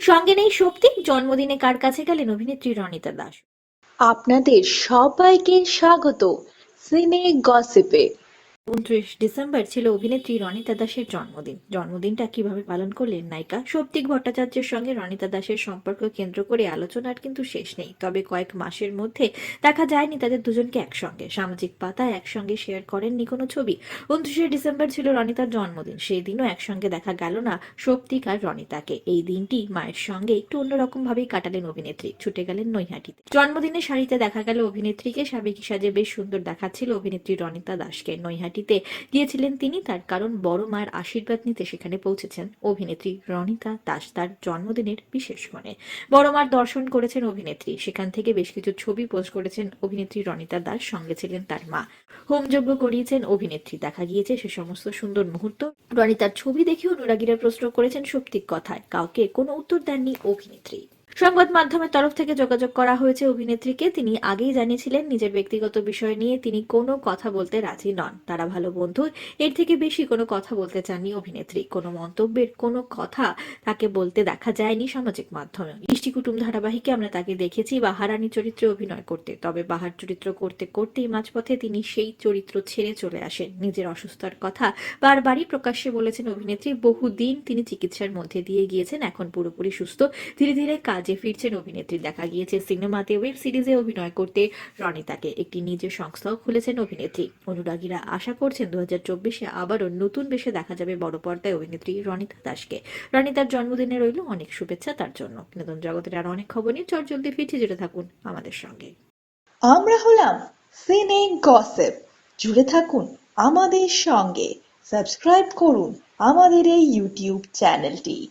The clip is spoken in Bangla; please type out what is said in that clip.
সঙ্গে নেই সত্যি জন্মদিনে কার কাছে গেলেন অভিনেত্রী রনিতা দাস? আপনাদের সবাইকে স্বাগত। সিনে গসিপে। উনত্রিশ ডিসেম্বর ছিল অভিনেত্রী রনিতা দাসের জন্মদিন। জন্মদিনটা কীভাবে পালন করলেন নায়িকা? সৌপ্তিক ভট্টাচার্যের সঙ্গে রনিতা দাসের সম্পর্ক কেন্দ্র করে আলোচনার কিন্তু শেষ নেই। তবে কয়েক মাসের মধ্যে দেখা যায়নি তাদের দুজনকে একসঙ্গে। সামাজিক পাতায় একসঙ্গে শেয়ার করেননি কোনো ছবি। উনত্রিশে ডিসেম্বর ছিল রনিতার জন্মদিন। সেই দিনও একসঙ্গে দেখা গেল না সৌপ্তিক আর রনিতাকে। এই দিনটি মায়ের সঙ্গে একটু অন্যরকম ভাবেই কাটালেন অভিনেত্রী। ছুটে গেলেন নৈহাটিতে। জন্মদিনের শাড়িতে দেখা গেল অভিনেত্রীকে সাবেকি সাজে বেশ সুন্দর দেখাচ্ছিল অভিনেত্রী রনিতা দাসকে। নৈহাটিতে গিয়েছিলেন তিনি। তার কারণ বড় মায়ের আশীর্বাদ নিতে সেখানে পৌঁছেছেন অভিনেত্রী রনিতা দাস। তার জন্মদিনের বিশেষ মনে। বড় মার দর্শন করেছেন অভিনেত্রী। সেখান থেকে বেশ কিছু ছবি পোস্ট করেছেন অভিনেত্রী রনিতা দাস। সঙ্গে ছিলেন তার মা। হোমযজ্ঞ করিয়েছেন অভিনেত্রী। দেখা গিয়েছে সে সমস্ত সুন্দর মুহূর্ত। রনিতার ছবি দেখে অনুরাগীরা প্রশ্ন করেছেন সত্যিক কথায়। কাউকে কোনো উত্তর দেননি অভিনেত্রী। সংবাদ মাধ্যমের তরফ থেকে যোগাযোগ করা হয়েছে অভিনেত্রীকে। তিনি আগেই জানিয়েছিলেন, নিজের ব্যক্তিগত বিষয় নিয়ে তিনি কোনো কথা বলতে রাজি নন। তারা ভালো বন্ধু। এর থেকে বেশি কোনো কথা বলতে চাননি অভিনেত্রী। কোনো মন্তব্যের কোনো কথা তাকে বলতে দেখা যায়নি সামাজিক মাধ্যমে। ইষ্টি কুটুম ধারাবাহিকে আমরা তাকে দেখেছি বাহারানী চরিত্রে অভিনয় করতে। তবে বাহার চরিত্র করতে করতেই মাঝপথে তিনি সেই চরিত্র ছেড়ে চলে আসেন। নিজের অসুস্থতার কথা বারবারই প্রকাশ্যে বলেছেন অভিনেত্রী। বহুদিন তিনি চিকিৎসার মধ্যে দিয়ে গিয়েছেন। এখন পুরোপুরি সুস্থ। ধীরে ধীরে কাজে ফিরছেন অভিনেত্রী। দেখা গিয়েছে সিনেমাতে ওয়েব সিরিজে অভিনয় করতে রনিতাকে। একটি নিজের সংস্থাও খুলেছেন অভিনেত্রী। অনুরাগীরা আশা করছেন দু হাজার চব্বিশে আবারও নতুন বেশে দেখা যাবে বড় পর্দায় অভিনেত্রী রনিতা দাসকে। রনিতার জন্মদিনে রইল অনেক শুভেচ্ছা তার জন্য। নতুন জগতের আর অনেক খবর নিয়ে চট জলদি ফিরছি। জুড়ে থাকুন আমাদের সঙ্গে। আমরা হলাম সিনে গসেপ। জুড়ে থাকুন আমাদের সঙ্গে। সাবস্ক্রাইব করুন আমাদের এই ইউটিউব চ্যানেলটি।